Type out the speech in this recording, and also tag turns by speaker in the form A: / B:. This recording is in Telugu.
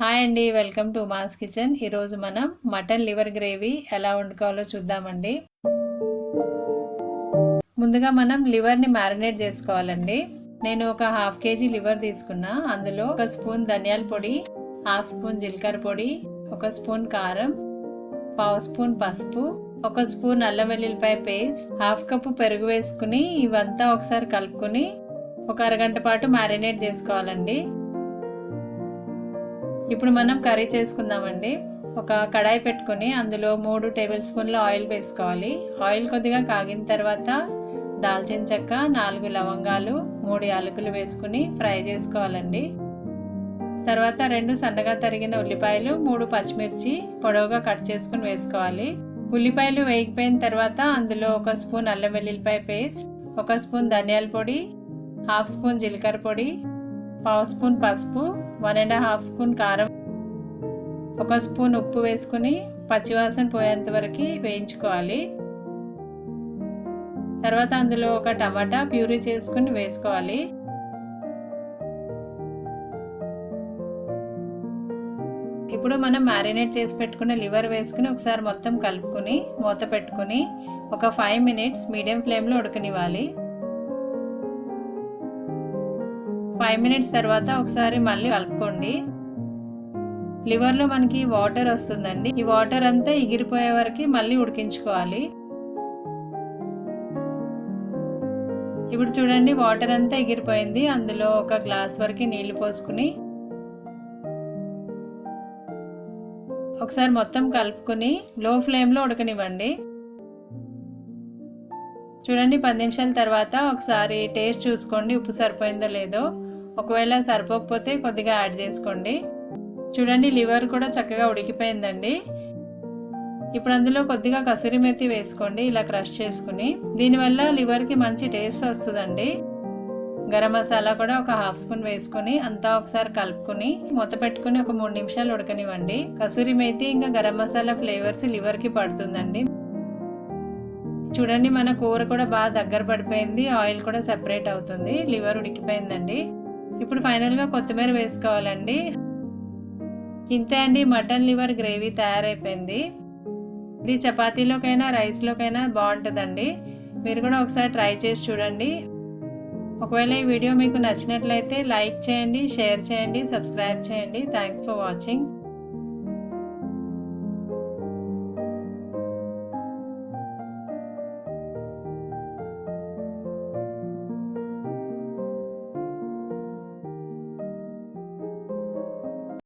A: హాయ్ అండి వెల్కమ్ టు మాస్ కిచెన్. ఈరోజు మనం మటన్ లివర్ గ్రేవీ ఎలా వండుకోవాలో చూద్దామండి. ముందుగా మనం లివర్ని మ్యారినేట్ చేసుకోవాలండి. నేను ఒక హాఫ్ కేజీ లివర్ తీసుకున్నా. అందులో ఒక స్పూన్ ధనియాల పొడి హాఫ్ స్పూన్ జీలకర్ర పొడి ఒక స్పూన్ కారం పావు స్పూన్ పసుపు ఒక స్పూన్ అల్లం వెల్లుల్లిపాయ పేస్ట్ హాఫ్ కప్పు పెరుగు వేసుకుని ఇవంతా ఒకసారి కలుపుకొని ఒక అరగంట పాటు మ్యారినేట్ చేసుకోవాలండి. ఇప్పుడు మనం కర్రీ చేసుకుందామండి. ఒక కడాయి పెట్టుకొని అందులో మూడు టేబుల్ స్పూన్ల ఆయిల్ వేసుకోవాలి. ఆయిల్ కొద్దిగా కాగిన తర్వాత దాల్చిన చెక్క నాలుగు లవంగాలు మూడు యాలకులు వేసుకుని ఫ్రై చేసుకోవాలండి. తర్వాత రెండు సన్నగా తరిగిన ఉల్లిపాయలు మూడు పచ్చిమిర్చి పొడవుగా కట్ చేసుకుని వేసుకోవాలి. ఉల్లిపాయలు వేగిపోయిన తర్వాత అందులో ఒక స్పూన్ అల్లం వెల్లుల్లిపాయ పేస్ట్ ఒక స్పూన్ ధనియాల పొడి హాఫ్ స్పూన్ జీలకర్ర పొడి పావు స్పూన్ పసుపు వన్ అండ్ హాఫ్ స్పూన్ కారం ఒక స్పూన్ ఉప్పు వేసుకుని పచ్చివాసన పోయేంత వరకు వేయించుకోవాలి. తర్వాత అందులో ఒక టమాటా ప్యూరీ చేసుకుని వేసుకోవాలి. ఇప్పుడు మనం మ్యారినేట్ చేసి పెట్టుకున్న లివర్ వేసుకుని ఒకసారి మొత్తం కలుపుకుని మూత పెట్టుకుని ఒక ఫైవ్ మినిట్స్ మీడియం ఫ్లేమ్లో ఉడకనివ్వాలి. ఫైవ్ మినిట్స్ తర్వాత ఒకసారి మళ్ళీ కలుపుకోండి. లివర్లో మనకి వాటర్ వస్తుందండి. ఈ వాటర్ అంతా ఎగిరిపోయే వరకు మళ్ళీ ఉడికించుకోవాలి. ఇప్పుడు చూడండి వాటర్ అంతా ఎగిరిపోయింది. అందులో ఒక గ్లాస్ వరకు నీళ్ళు పోసుకుని ఒకసారి మొత్తం కలుపుకుని లో ఫ్లేమ్లో ఉడకనివ్వండి. చూడండి పది నిమిషాల తర్వాత ఒకసారి టేస్ట్ చూసుకోండి ఉప్పు సరిపోయిందో లేదో. ఒకవేళ సరిపోకపోతే కొద్దిగా యాడ్ చేసుకోండి. చూడండి లివర్ కూడా చక్కగా ఉడికిపోయిందండి. ఇప్పుడు అందులో కొద్దిగా కసూరి మెత్తి వేసుకోండి ఇలా క్రష్ చేసుకుని. దీనివల్ల లివర్కి మంచి టేస్ట్ వస్తుందండి. గరం మసాలా కూడా ఒక హాఫ్ స్పూన్ వేసుకొని అంతా ఒకసారి కలుపుకొని మూత పెట్టుకుని ఒక మూడు నిమిషాలు ఉడకనివ్వండి. కసూరి మేతి ఇంకా గరం మసాలా ఫ్లేవర్స్ లివర్కి పడుతుందండి. చూడండి మన కూర కూడా బాగా దగ్గర పడిపోయింది ఆయిల్ కూడా సెపరేట్ అవుతుంది లివర్ ఉడికిపోయిందండి. ఇప్పుడు ఫైనల్గా కొత్తిమీర వేసుకోవాలండి. ఇంతే అండి మటన్ లివర్ గ్రేవీ తయారైపోయింది. ఇది చపాతీలోకైనా రైస్లోకైనా బాగుంటుందండి. మీరు కూడా ఒకసారి ట్రై చేసి చూడండి. ఒకవేళ ఈ వీడియో మీకు నచ్చినట్లయితే లైక్ చేయండి షేర్ చేయండి సబ్స్క్రైబ్ చేయండి. Thanks for watching